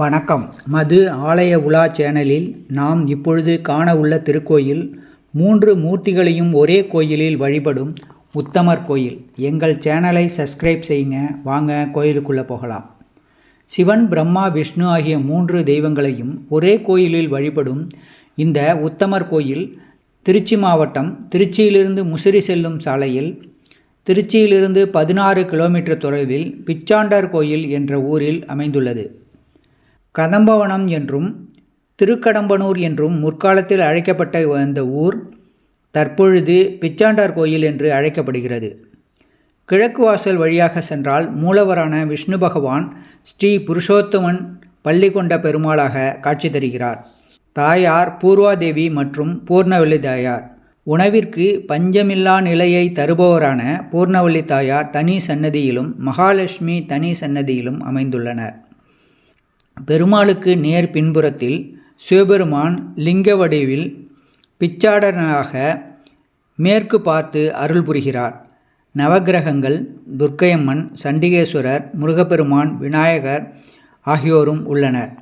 வணக்கம். மது ஆலய உலா சேனலில் நாம் இப்பொழுது காண உள்ள திருக்கோயில் மூன்று மூர்த்திகளையும் ஒரே கோயிலில் வழிபடும் உத்தமர் கோயில். எங்கள் சேனலை சப்ஸ்கிரைப் செய்யுங்க. வாங்க கோயிலுக்குள்ளே போகலாம். சிவன் பிரம்மா விஷ்ணு ஆகிய மூன்று தெய்வங்களையும் ஒரே கோயிலில் வழிபடும் இந்த உத்தமர் கோயில் திருச்சி மாவட்டம் திருச்சியிலிருந்து முசிறி செல்லும் சாலையில் திருச்சியிலிருந்து பதினாறு கிலோமீட்டர் தொலைவில் பிச்சாண்டர் கோயில் என்ற ஊரில் அமைந்துள்ளது. கதம்பவனம் என்றும் திருக்கடம்பனூர் என்றும் முற்காலத்தில் அழைக்கப்பட்ட இந்த ஊர் தற்பொழுது பிச்சாண்டார் கோயில் என்று அழைக்கப்படுகிறது. கிழக்கு வாசல் வழியாக சென்றால் மூலவரான விஷ்ணு பகவான் ஸ்ரீ புருஷோத்தமன் பள்ளி கொண்ட பெருமாளாக காட்சி தருகிறார். தாயார் பூர்வாதேவி மற்றும் பூர்ணவல்லி தாயார். உணவிற்கு பஞ்சமில்லா நிலையை தருபவரான பூர்ணவல்லி தாயார் தனி சன்னதியிலும் மகாலட்சுமி தனி சன்னதியிலும் அமைந்துள்ளனர். பெருமாளுக்கு நேர் பின்புறத்தில் சிவபெருமான் லிங்க வடிவில் பிச்சாடனாக மேற்கு பார்த்து அருள் புரிகிறார். நவக்கிரகங்கள் துர்க்கையம்மன் சண்டிகேஸ்வரர் முருகப்பெருமான் விநாயகர் ஆகியோரும் உள்ளனர்.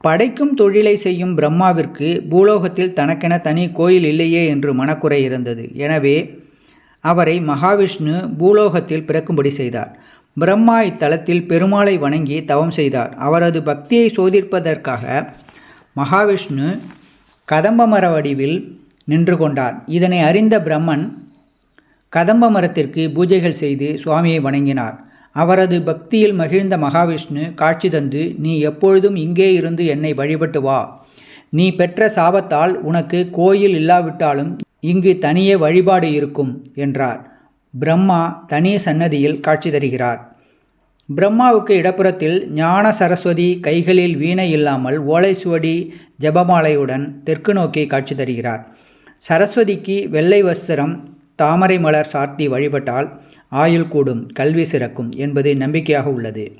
படைக்கும் தொழிலை செய்யும் பிரம்மாவிற்கு பூலோகத்தில் தனக்கென தனி கோயில் இல்லையே என்று மனக்குறை இருந்தது. எனவே அவரை மகாவிஷ்ணு பூலோகத்தில் பிறக்கும்படி செய்தார். பிரம்மா இத்தலத்தில் பெருமாளை வணங்கி தவம் செய்தார். அவரது பக்தியை சோதிப்பதற்காக மகாவிஷ்ணு கதம்ப மர வடிவில் நின்று கொண்டார். இதனை அறிந்த பிரம்மன் கதம்ப மரத்திற்கு பூஜைகள் செய்து சுவாமியை வணங்கினார். அவரது பக்தியில் மகிழ்ந்த மகாவிஷ்ணு காட்சி தந்து நீ எப்பொழுதும் இங்கே இருந்து என்னை வழிபட்டு வா. நீ பெற்ற சாபத்தால் உனக்கு கோயில் இல்லாவிட்டாலும் இங்கு தனியே வழிபாடு இருக்கும் என்றார். பிரம்மா தனி சன்னதியில் காட்சி தருகிறார். பிரம்மாவுக்கு இடப்புறத்தில் ஞான சரஸ்வதி கைகளில் வீணை இல்லாமல் ஓலை சுவடி ஜபமாலையுடன் தெற்கு நோக்கி காட்சி தருகிறார். சரஸ்வதிக்கு வெள்ளை வஸ்திரம் தாமரை மலர் சார்த்தி வழிபட்டால் ஆயுள் கூடும் கல்வி சிறக்கும் என்பது நம்பிக்கையாக உள்ளது.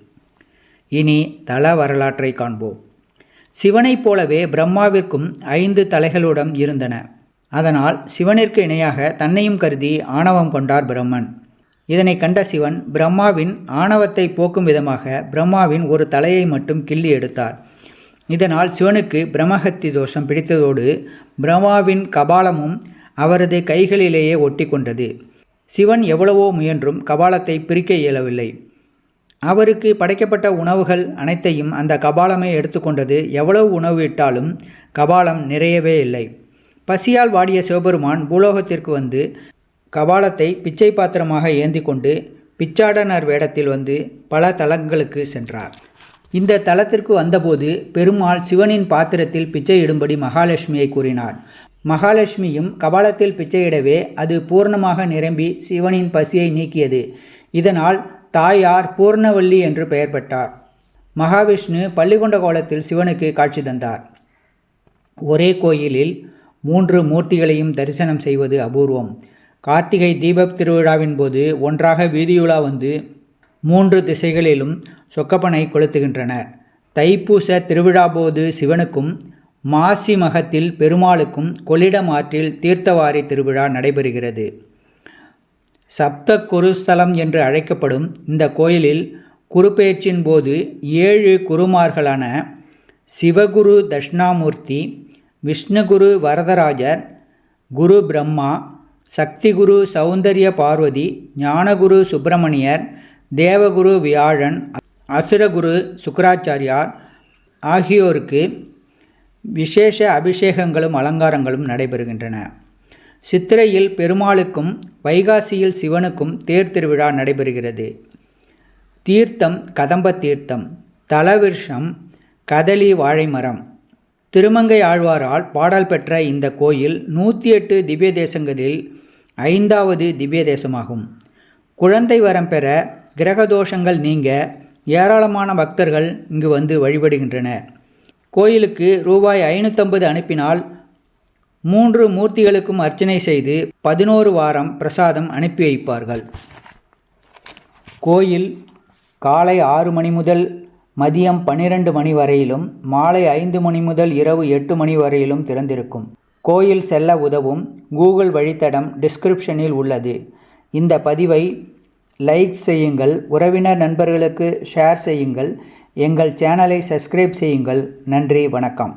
இனி தல வரலாற்றை காண்போம். சிவனைப் போலவே பிரம்மாவிற்கும் ஐந்து தலைகளுடன் இருந்தன. அதனால் சிவனிற்கு இணையாக தன்னையும் கருதி ஆணவம் கொண்டார் பிரம்மன். இதனை கண்ட சிவன் பிரம்மாவின் ஆணவத்தை போக்கும் விதமாக பிரம்மாவின் ஒரு தலையை மட்டும் கிள்ளி எடுத்தார். இதனால் சிவனுக்கு பிரம்மஹத்தி தோஷம் பிடித்ததோடு பிரம்மாவின் கபாலமும் அவரது கைகளிலேயே ஒட்டி கொண்டது. சிவன் எவ்வளவோ முயன்றும் கபாலத்தை பிரிக்க இயலவில்லை. அவருக்கு படைக்கப்பட்ட உணவுகள் அனைத்தையும் அந்த கபாலமே எடுத்துக்கொண்டது எவ்வளவு உணவு இட்டாலும் கபாலம் நிறையவே இல்லை. பசியால் வாடிய சிவபெருமான் பூலோகத்திற்கு வந்து கபாலத்தை பிச்சை பாத்திரமாக ஏந்தி கொண்டு பிச்சாடனர் வேடத்தில் வந்து பல தலங்களுக்கு சென்றார். இந்த தலத்திற்கு வந்தபோது பெருமாள் சிவனின் பாத்திரத்தில் பிச்சையிடும்படி மகாலட்சுமியை கூறினார். மகாலட்சுமியும் கபாலத்தில் பிச்சையிடவே அது பூர்ணமாக நிரம்பி சிவனின் பசியை நீக்கியது. இதனால் தாயார் பூர்ணவல்லி என்று பெயர் பெற்றார். மகாவிஷ்ணு பள்ளிகொண்ட கோலத்தில் சிவனுக்கு காட்சி தந்தார். ஒரே கோயிலில் மூன்று மூர்த்திகளையும் தரிசனம் செய்வது அபூர்வம். கார்த்திகை தீபப் திருவிழாவின் போது ஒன்றாக வீதியுலா வந்து மூன்று திசைகளிலும் சொக்கப்பனை கொளுத்துகின்றனர். தைப்பூச திருவிழா போது சிவனுக்கும் மாசி மகத்தில் பெருமாளுக்கும் கொள்ளிடம் ஆற்றில் தீர்த்தவாரி திருவிழா நடைபெறுகிறது. சப்த குருஸ்தலம் என்று அழைக்கப்படும் இந்த கோயிலில் குருப்பெயர்ச்சியின் போது ஏழு குருமார்களான சிவகுரு தட்சிணாமூர்த்தி விஷ்ணுகுரு வரதராஜர் குரு பிரம்மா சக்திகுரு சௌந்தரிய பார்வதி ஞானகுரு சுப்பிரமணியர் தேவகுரு வியாழன் அசுரகுரு சுக்கராச்சாரியார் ஆகியோருக்கு விசேஷ அபிஷேகங்களும் அலங்காரங்களும் நடைபெறுகின்றன. சித்திரையில் பெருமாளுக்கும் வைகாசியில் சிவனுக்கும் தேர் திருவிழா நடைபெறுகிறது. தீர்த்தம் கதம்ப தீர்த்தம் தலவிருஷம் கதலி வாழைமரம் திருமங்கை ஆழ்வாரால் பாடல் பெற்ற இந்த கோயில் நூற்றி எட்டு திவ்ய தேசங்களில் ஐந்தாவது திவ்ய தேசமாகும். குழந்தை வரம் பெற கிரகதோஷங்கள் நீங்க ஏராளமான பக்தர்கள் இங்கு வந்து வழிபடுகின்றனர். கோயிலுக்கு ரூபாய் ஐநூற்றம்பது அனுப்பினால் மூன்று மூர்த்திகளுக்கும் அர்ச்சனை செய்து பதினோரு வாரம் பிரசாதம் அனுப்பி வைப்பார்கள். கோயில் காலை ஆறு மணி முதல் மதியம் பன்னிரண்டு மணி வரையிலும் மாலை ஐந்து மணி முதல் இரவு எட்டு மணி வரையிலும் திறந்திருக்கும். கோயில் செல்ல உதவும் கூகுள் வழித்தடம் டிஸ்கிரிப்ஷனில் உள்ளது. இந்த பதிவை லைக் செய்யுங்கள் உறவினர் நண்பர்களுக்கு ஷேர் செய்யுங்கள் எங்கள் சேனலை சப்ஸ்கிரைப் செய்யுங்கள். நன்றி வணக்கம்.